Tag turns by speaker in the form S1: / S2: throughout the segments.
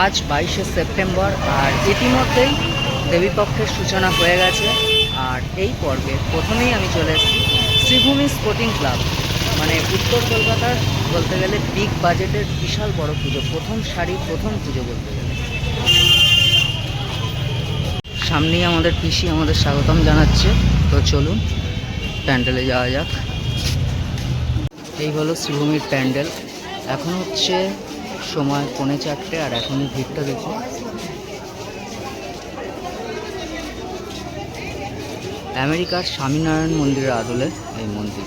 S1: আজ বাইশে সেপ্টেম্বর, আর ইতিমধ্যেই দেবীপক্ষের সূচনা হয়ে গেছে। আর এই পর্বে প্রথমেই আমি চলে এসেছি শ্রীভূমি স্পোর্টিং ক্লাব। মানে উত্তর কলকাতার বলতে গেলে বিগ বাজেটের বিশাল বড় পুজো, প্রথম সারি প্রথম পুজো বলতে গেলে। সামনেই আমাদের পিসি আমাদের স্বাগতম জানাচ্ছে। তো চলুন, প্যান্ডেলে যাওয়া যাক। এই হলো শ্রীভূমির প্যান্ডেল। এখন হচ্ছে সময় পৌনে চারটে আর এখনই ভিড়টা দেখুন আমেরিকার স্বামীনারায়ণ মন্দিরের আদলে এই মন্দির।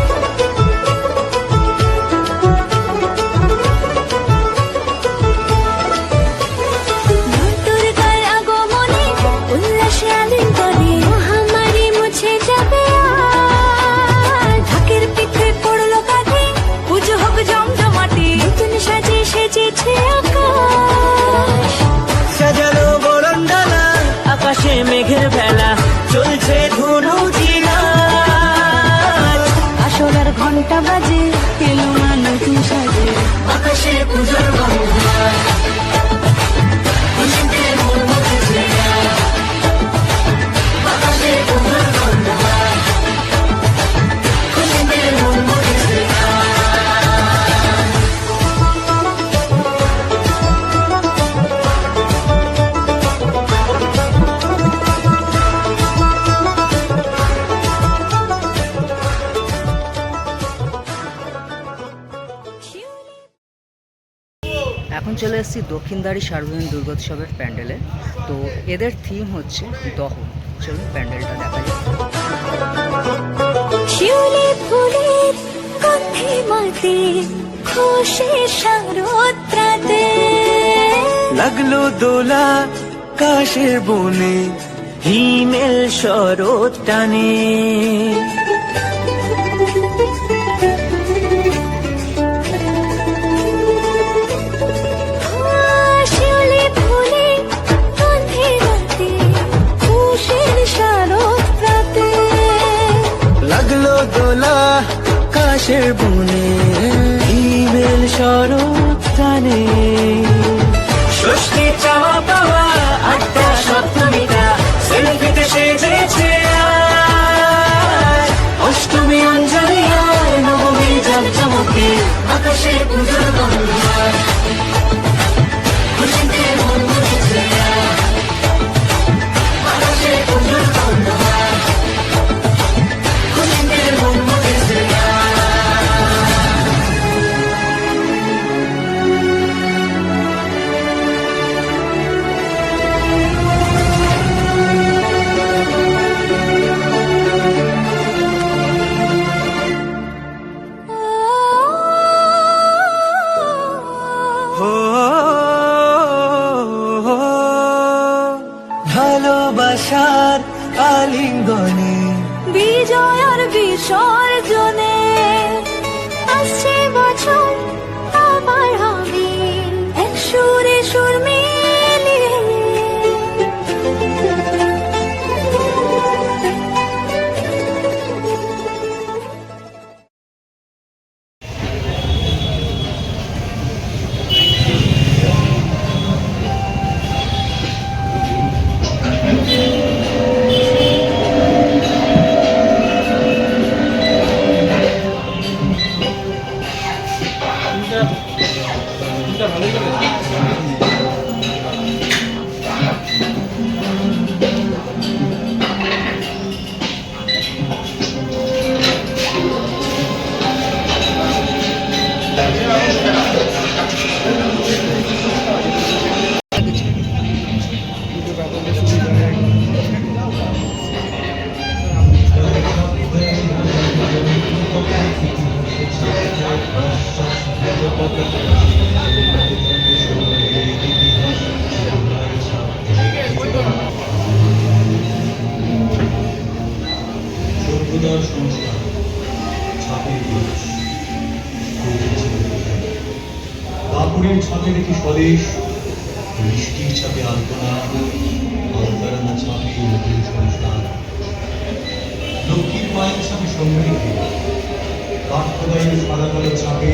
S1: এখন চলে এসেছি দক্ষিণদারি সার্বজনীন দুর্গোৎসবের প্যান্ডেলে। তো এদের থিম হচ্ছে দহন। চলুন প্যান্ডেলটা দেখা যাক।
S2: লাগল দোলা কাশের বনে হিমেল শরৎ টানে। কাশের বনে হিমেল শরৎ টানে স্বস্তি চাওয়া পাওয়া ভালোবাসার আলিঙ্গনে
S3: বিজয়ার বিসর্জনে।
S2: বলে ছাপে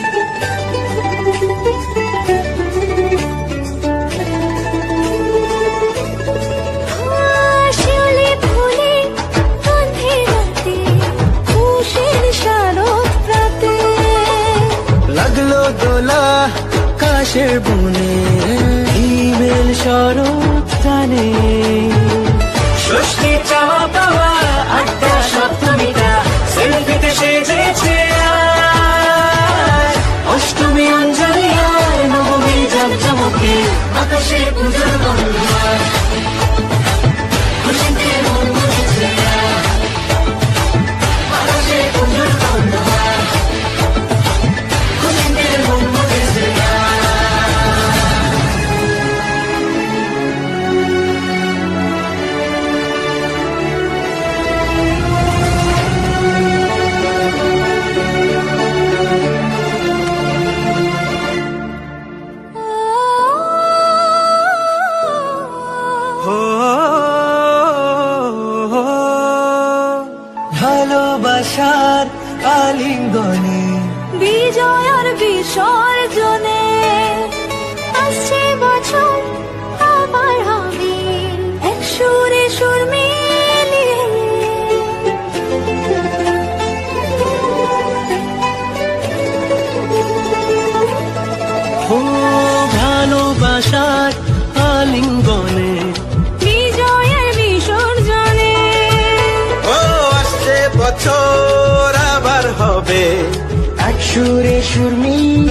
S2: Shoot me.